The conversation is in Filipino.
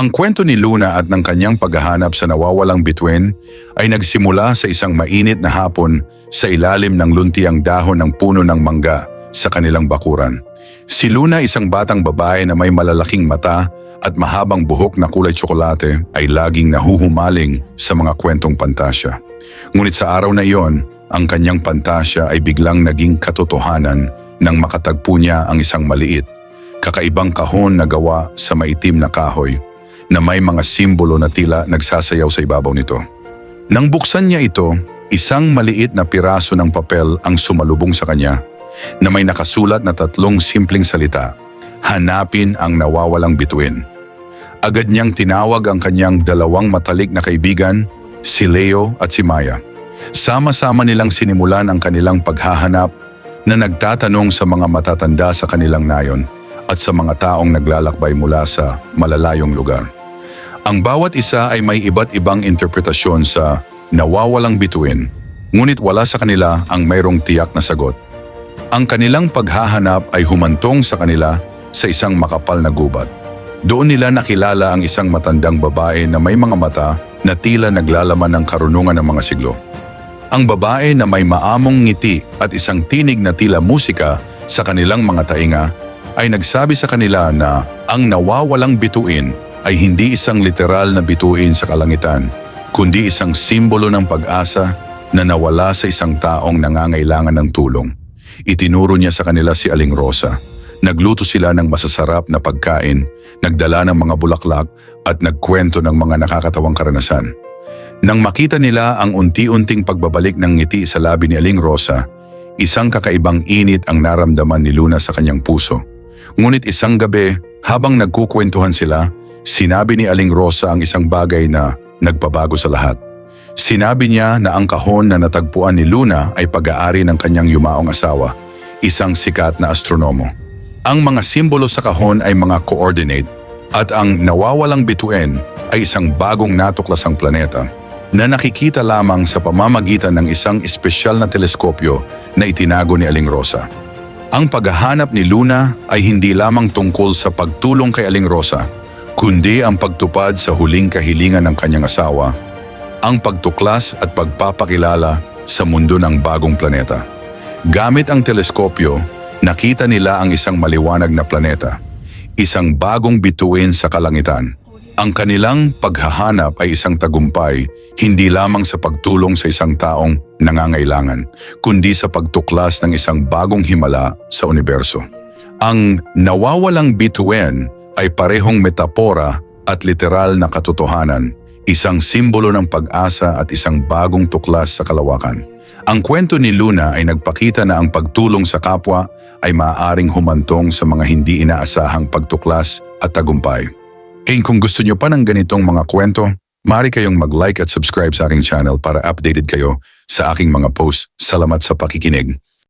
Ang kwento ni Luna at ng kanyang paghahanap sa nawawalang bituin ay nagsimula sa isang mainit na hapon sa ilalim ng luntiang dahon ng puno ng mangga sa kanilang bakuran. Si Luna isang batang babae na may malalaking mata at mahabang buhok na kulay tsokolate ay laging nahuhumaling sa mga kwentong pantasya. Ngunit sa araw na iyon, ang kanyang pantasya ay biglang naging katotohanan nang makatagpo niya ang isang maliit, kakaibang kahon na gawa sa maitim na kahoy na may mga simbolo na tila nagsasayaw sa ibabaw nito. Nang buksan niya ito, isang maliit na piraso ng papel ang sumalubong sa kanya na may nakasulat na tatlong simpleng salita, hanapin ang nawawalang bituin. Agad niyang tinawag ang kanyang dalawang matalik na kaibigan, si Leo at si Maya. Sama-sama nilang sinimulan ang kanilang paghahanap na nagtatanong sa mga matatanda sa kanilang nayon at sa mga taong naglalakbay mula sa malalayong lugar. Ang bawat isa ay may iba't ibang interpretasyon sa nawawalang bituin, ngunit wala sa kanila ang mayroong tiyak na sagot. Ang kanilang paghahanap ay humantong sa kanila sa isang makapal na gubat. Doon nila nakilala ang isang matandang babae na may mga mata na tila naglalaman ng karunungan ng mga siglo. Ang babae na may maamong ngiti at isang tinig na tila musika sa kanilang mga tainga ay nagsabi sa kanila na ang nawawalang bituin ay hindi isang literal na bituin sa kalangitan, kundi isang simbolo ng pag-asa na nawala sa isang taong nangangailangan ng tulong. Itinuro niya sa kanila si Aling Rosa. Nagluto sila ng masasarap na pagkain, nagdala ng mga bulaklak at nagkwento ng mga nakakatawang karanasan. Nang makita nila ang unti-unting pagbabalik ng ngiti sa labi ni Aling Rosa, isang kakaibang init ang naramdaman ni Luna sa kanyang puso. Ngunit isang gabi, habang nagkukwentuhan sila, sinabi ni Aling Rosa ang isang bagay na nagpabago sa lahat. Sinabi niya na ang kahon na natagpuan ni Luna ay pag-aari ng kanyang yumaong asawa, isang sikat na astronomo. Ang mga simbolo sa kahon ay mga coordinate at ang nawawalang bituin ay isang bagong natuklasang planeta na nakikita lamang sa pamamagitan ng isang espesyal na teleskopyo na itinago ni Aling Rosa. Ang paghahanap ni Luna ay hindi lamang tungkol sa pagtulong kay Aling Rosa, kundi ang pagtupad sa huling kahilingan ng kanyang asawa, ang pagtuklas at pagpapakilala sa mundo ng bagong planeta. Gamit ang teleskopyo, nakita nila ang isang maliwanag na planeta, isang bagong bituin sa kalangitan. Ang kanilang paghahanap ay isang tagumpay, hindi lamang sa pagtulong sa isang taong nangangailangan, kundi sa pagtuklas ng isang bagong himala sa universo. Ang nawawalang bituin ay parehong metapora at literal na katotohanan, isang simbolo ng pag-asa at isang bagong tuklas sa kalawakan. Ang kwento ni Luna ay nagpakita na ang pagtulong sa kapwa ay maaaring humantong sa mga hindi inaasahang pagtuklas at tagumpay. And kung gusto nyo pa ng ganitong mga kwento, maaari kayong mag-like at subscribe sa aking channel para updated kayo sa aking mga posts. Salamat sa pakikinig.